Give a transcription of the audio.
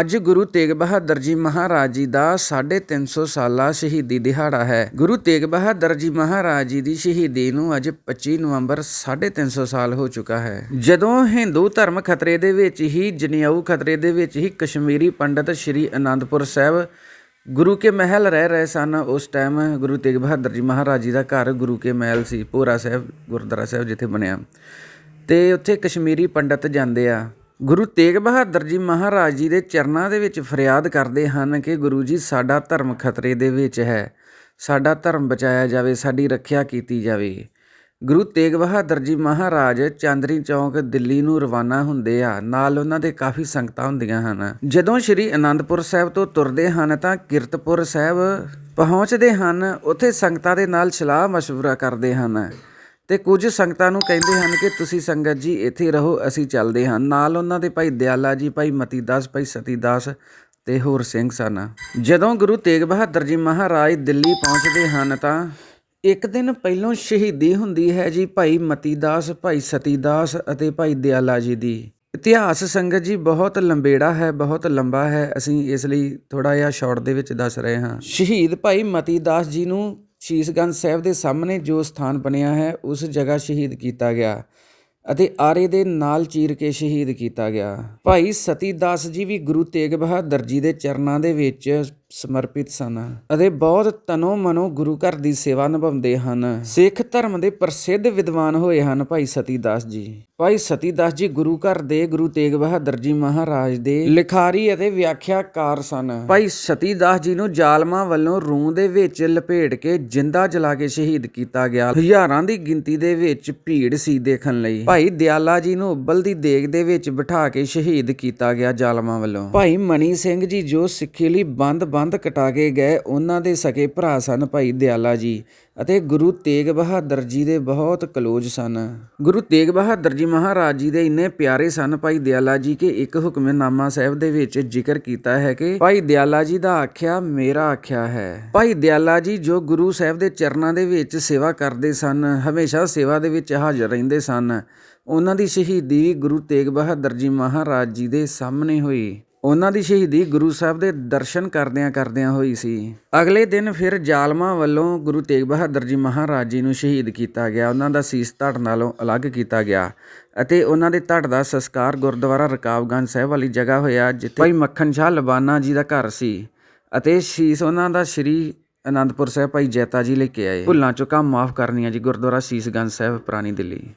ਅੱਜ ਗੁਰੂ ਤੇਗ ਬਹਾਦਰ ਜੀ ਮਹਾਰਾਜ ਜੀ ਦਾ 350 ਸਾਲਾ ਸ਼ਹੀਦੀ ਦਿਹਾੜਾ ਹੈ। ਗੁਰੂ ਤੇਗ ਬਹਾਦਰ ਜੀ ਮਹਾਰਾਜ ਜੀ ਦੀ ਸ਼ਹੀਦੀ ਨੂੰ ਅੱਜ 25 ਨਵੰਬਰ 350 ਸਾਲ ਹੋ ਚੁੱਕਾ ਹੈ। ਜਦੋਂ ਹਿੰਦੂ ਧਰਮ ਖਤਰੇ ਦੇ ਵਿੱਚ ਹੀ, ਜਨੇਊ ਖਤਰੇ ਦੇ ਵਿੱਚ ਹੀ ਕਸ਼ਮੀਰੀ ਪੰਡਤ ਸ਼੍ਰੀ ਅਨੰਦਪੁਰ ਸਾਹਿਬ ਗੁਰੂ ਕੇ ਮਹਿਲ ਰਹਿ ਰਹੇ ਸਨ, ਉਸ ਟਾਈਮ ਗੁਰੂ ਤੇਗ ਬਹਾਦਰ ਜੀ ਮਹਾਰਾਜ ਜੀ ਦਾ ਘਰ ਗੁਰੂ ਕੇ ਮਹਿਲ ਸੀ, ਭੋਰਾ ਸਾਹਿਬ, ਗੁਰਦੁਆਰਾ ਸਾਹਿਬ ਜਿੱਥੇ ਬਣਿਆ। ਤੇ ਉੱਥੇ ਕਸ਼ਮੀਰੀ ਪੰਡਤ ਜਾਂਦੇ ਆ। ਗੁਰੂ ਤੇਗ ਬਹਾਦਰ ਜੀ ਮਹਾਰਾਜ ਜੀ ਦੇ ਚਰਨਾਂ ਦੇ ਵਿੱਚ ਫਰਿਆਦ ਕਰਦੇ ਹਨ ਕਿ ਗੁਰੂ ਜੀ, ਸਾਡਾ ਧਰਮ ਖਤਰੇ ਦੇ ਵਿੱਚ ਹੈ। ਸਾਡਾ ਧਰਮ ਬਚਾਇਆ ਜਾਵੇ, ਸਾਡੀ ਰੱਖਿਆ ਕੀਤੀ ਜਾਵੇ। ਗੁਰੂ ਤੇਗ ਬਹਾਦਰ ਜੀ ਮਹਾਰਾਜ ਚਾਂਦਨੀ ਚੌਂਕ, ਦਿੱਲੀ ਨੂੰ ਰਵਾਨਾ ਹੁੰਦੇ ਆ। ਨਾਲ ਉਹਨਾਂ ਦੇ ਕਾਫੀ ਸੰਗਤਾਂ ਹੁੰਦੀਆਂ ਹਨ। ਜਦੋਂ ਸ਼੍ਰੀ ਅਨੰਦਪੁਰ ਸਾਹਿਬ ਤੋਂ ਤੁਰਦੇ ਹਨ ਤਾਂ ਕਿਰਤਪੁਰ ਸਾਹਿਬ ਪਹੁੰਚਦੇ ਹਨ। ਉੱਥੇ ਸੰਗਤਾਂ ਦੇ ਨਾਲ ਸਲਾਹ ਮਸ਼ਵਰਾ ਕਰਦੇ ਹਨ। ਤੇ ਕੁਝ ਸੰਗਤਾਂ ਨੂੰ ਕਹਿੰਦੇ ਹਨ ਕਿ ਤੁਸੀਂ ਸੰਗਤ ਜੀ ਇੱਥੇ ਰਹੋ, ਅਸੀਂ ਚੱਲਦੇ ਹਾਂ। ਨਾਲ ਉਹਨਾਂ ਦੇ ਭਾਈ ਦਿਆਲਾ ਜੀ, ਭਾਈ ਮਤੀਦਾਸ, ਭਾਈ ਸਤੀਦਾਸ ਤੇ ਹੋਰ ਸਿੰਘ ਸਨ। ਜਦੋਂ ਗੁਰੂ ਤੇਗ ਬਹਾਦਰ ਜੀ ਮਹਾਰਾਜ ਦਿੱਲੀ ਪਹੁੰਚਦੇ ਹਨ ਤਾਂ ਇੱਕ ਦਿਨ ਪਹਿਲੋਂ ਸ਼ਹੀਦੀ ਹੁੰਦੀ ਹੈ ਜੀ ਭਾਈ ਮਤੀਦਾਸ, ਭਾਈ ਸਤੀਦਾਸ ਅਤੇ ਭਾਈ ਦਿਆਲਾ ਜੀ ਦੀ। ਇਤਿਹਾਸ ਸੰਗਤ ਜੀ ਬਹੁਤ ਲੰਬੇੜਾ ਹੈ, ਬਹੁਤ ਲੰਬਾ ਹੈ, ਅਸੀਂ ਇਸ ਲਈ ਥੋੜਾ ਜਿਹਾ ਸ਼ਾਰਟ ਦੇ ਵਿੱਚ ਦੱਸ ਰਹੇ ਹਾਂ। ਸ਼ਹੀਦ ਭਾਈ ਮਤੀਦਾਸ ਜੀ ਨੂੰ ਸ਼ੀਸ਼ਗੰਜ ਸਾਹਿਬ ਦੇ ਸਾਹਮਣੇ ਜੋ ਸਥਾਨ ਬਣਿਆ ਹੈ, ਉਸ ਜਗ੍ਹਾ ਸ਼ਹੀਦ ਕੀਤਾ ਗਿਆ ਅਤੇ ਆਰੇ ਦੇ ਨਾਲ ਚੀਰ ਕੇ ਸ਼ਹੀਦ ਕੀਤਾ ਗਿਆ। ਭਾਈ ਸਤੀਦਾਸ ਜੀ ਵੀ ਗੁਰੂ ਤੇਗ ਬਹਾਦਰ ਜੀ ਦੇ ਚਰਨਾਂ ਦੇ ਵਿੱਚ ਸਮਰਪਿਤ ਸਨ ਅਤੇ ਬਹੁਤ ਤਨੋ ਮਨੋ ਗੁਰੂ ਘਰ ਦੀ ਸੇਵਾ ਨਿਭਾਉਂਦੇ ਹਨ। ਸਿੱਖ ਧਰਮ ਦੇ ਪ੍ਰਸਿੱਧ ਵਿਦਵਾਨ ਹੋਏ ਹਨ ਭਾਈ ਸਤੀਦਾਸ ਜੀ। ਭਾਈ ਸਤੀਦਾਸ ਜੀ ਗੁਰੂ ਘਰ ਦੇ ਗੁਰੂ ਤੇਗ ਬਹਾਦਰ ਜੀ ਮਹਾਰਾਜ ਦੇ ਲਿਖਾਰੀ ਅਤੇ ਵਿਆਖਿਆਕਾਰ ਸਨ। ਭਾਈ ਸਤੀਦਾਸ ਜੀ ਨੂੰ ਜ਼ਾਲਮਾਂ ਵੱਲੋਂ ਰੂਹ ਦੇ ਵਿੱਚ ਲਪੇਟ ਕੇ ਜਿੰਦਾ ਜਲਾ ਕੇ ਸ਼ਹੀਦ ਕੀਤਾ ਗਿਆ। ਹਜ਼ਾਰਾਂ ਦੀ ਗਿਣਤੀ ਦੇ ਵਿੱਚ ਭੀੜ ਸੀ ਦੇਖਣ ਲਈ। ਭਾਈ ਦਿਆਲਾ ਜੀ ਨੂੰ ਉਬਲਦੀ ਦੇਗ ਦੇ ਵਿੱਚ ਬਿਠਾ ਕੇ ਸ਼ਹੀਦ ਕੀਤਾ ਗਿਆ ਜ਼ਾਲਮਾਂ ਵੱਲੋਂ। ਭਾਈ ਮਨੀ ਸਿੰਘ ਜੀ ਜੋ ਸਿੱਖੀ ਲਈ ਬੰਦ ਬੰਦ ਕਟਾ ਕੇ ਗਏ, ਉਹਨਾਂ ਦੇ ਸਕੇ ਭਰਾ ਸਨ ਭਾਈ ਦਿਆਲਾ ਜੀ ਅਤੇ ਗੁਰੂ ਤੇਗ ਬਹਾਦਰ ਜੀ ਦੇ ਬਹੁਤ ਕਲੋਜ਼ ਸਨ। ਗੁਰੂ ਤੇਗ ਬਹਾਦਰ ਜੀ ਮਹਾਰਾਜ ਜੀ ਦੇ ਇੰਨੇ ਪਿਆਰੇ ਸਨ ਭਾਈ ਦਿਆਲਾ ਜੀ ਕਿ ਇੱਕ ਹੁਕਮਨਾਮਾ ਸਾਹਿਬ ਦੇ ਵਿੱਚ ਜ਼ਿਕਰ ਕੀਤਾ ਹੈ ਕਿ ਭਾਈ ਦਿਆਲਾ ਜੀ ਦਾ ਆਖਿਆ ਮੇਰਾ ਆਖਿਆ ਹੈ। ਭਾਈ ਦਿਆਲਾ ਜੀ ਜੋ ਗੁਰੂ ਸਾਹਿਬ ਦੇ ਚਰਨਾਂ ਦੇ ਵਿੱਚ ਸੇਵਾ ਕਰਦੇ ਸਨ, ਹਮੇਸ਼ਾ ਸੇਵਾ ਦੇ ਵਿੱਚ ਹਾਜ਼ਰ ਰਹਿੰਦੇ ਸਨ। ਉਹਨਾਂ ਦੀ ਸ਼ਹੀਦੀ ਗੁਰੂ ਤੇਗ ਬਹਾਦਰ ਜੀ ਮਹਾਰਾਜ ਜੀ ਦੇ ਸਾਹਮਣੇ ਹੋਈ। ਉਹਨਾਂ ਦੀ ਸ਼ਹੀਦੀ ਗੁਰੂ ਸਾਹਿਬ ਦੇ ਦਰਸ਼ਨ ਕਰਦਿਆਂ ਕਰਦਿਆਂ ਹੋਈ ਸੀ। ਅਗਲੇ ਦਿਨ ਫਿਰ ਜ਼ਾਲਮਾਂ ਵੱਲੋਂ ਗੁਰੂ ਤੇਗ ਬਹਾਦਰ ਜੀ ਮਹਾਰਾਜ ਜੀ ਨੂੰ ਸ਼ਹੀਦ ਕੀਤਾ ਗਿਆ। ਉਹਨਾਂ ਦਾ ਸੀਸ ਧੜ ਨਾਲੋਂ ਅਲੱਗ ਕੀਤਾ ਗਿਆ ਅਤੇ ਉਹਨਾਂ ਦੇ ਧੜ ਦਾ ਸੰਸਕਾਰ ਗੁਰਦੁਆਰਾ ਰਕਾਬਗੰਜ ਸਾਹਿਬ ਵਾਲੀ ਜਗ੍ਹਾ ਹੋਇਆ, ਜਿੱਥੇ ਭਾਈ ਮੱਖਣ ਸ਼ਾਹ ਲਬਾਨਾ ਜੀ ਦਾ ਘਰ ਸੀ ਅਤੇ ਸ਼ੀਸ ਉਹਨਾਂ ਦਾ ਸ਼੍ਰੀ ਅਨੰਦਪੁਰ ਸਾਹਿਬ ਭਾਈ ਜੈਤਾ ਜੀ ਲੈ ਕੇ ਆਏ। ਭੁੱਲਾਂ ਚੁੱਕਾਂ ਮਾਫ ਕਰਨੀਆਂ ਜੀ ਗੁਰਦੁਆਰਾ ਸੀਸਗੰਜ ਸਾਹਿਬ, ਪੁਰਾਣੀ ਦਿੱਲੀ।